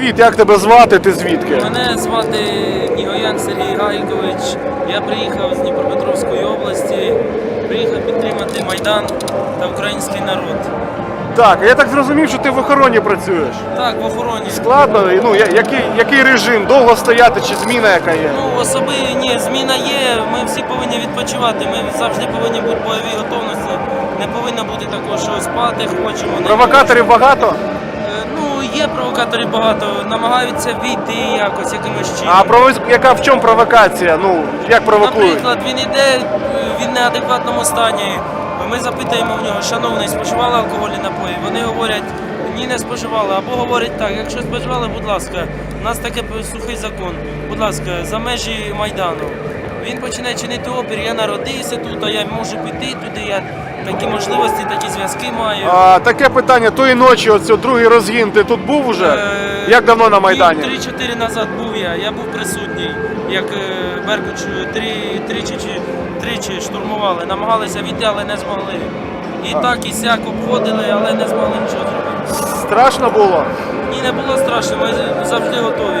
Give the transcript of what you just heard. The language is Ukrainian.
Привіт, як тебе звати? Ти звідки? Мене звати Нігоян Сергій Гайкович. Я приїхав з Дніпропетровської області. Приїхав підтримати Майдан та український народ. Так, я так зрозумів, що ти в охороні працюєш. Так, в охороні. Складно, ну я- який, який режим? Довго стояти чи зміна яка є? Ну, особи ні, зміна є. Ми всі повинні відпочивати. Ми завжди повинні бути в бойовій готовності. Не повинно бути такого, що спати хочемо. не Провокаторів багато? Є провокаторів багато, намагаються війти якось якимось чином. А провоз... яка в чому провокація? Ну як провокують? Наприклад, він іде в неадекватному стані. Ми запитуємо в нього, шановний, споживали алкогольні напої. Вони говорять, ні, не споживали. Або говорять так, якщо споживали, будь ласка, у нас таке сухий закон. Будь ласка, за межі Майдану. Він починає чинити опір, я народився тут, а я можу піти туди, я такі можливості, такі зв'язки маю. А, таке питання, тої ночі, оце другий розгін, ти тут був уже? Е, Як давно на Майдані? 3-4 назад був я. Я був присутній, як е, Беркут три, тричі чи тричі штурмували, намагалися війти, але не змогли. І так і сяк обходили, але не змогли нічого зробити. Страшно було? Ні, не було страшно, ми завжди готові.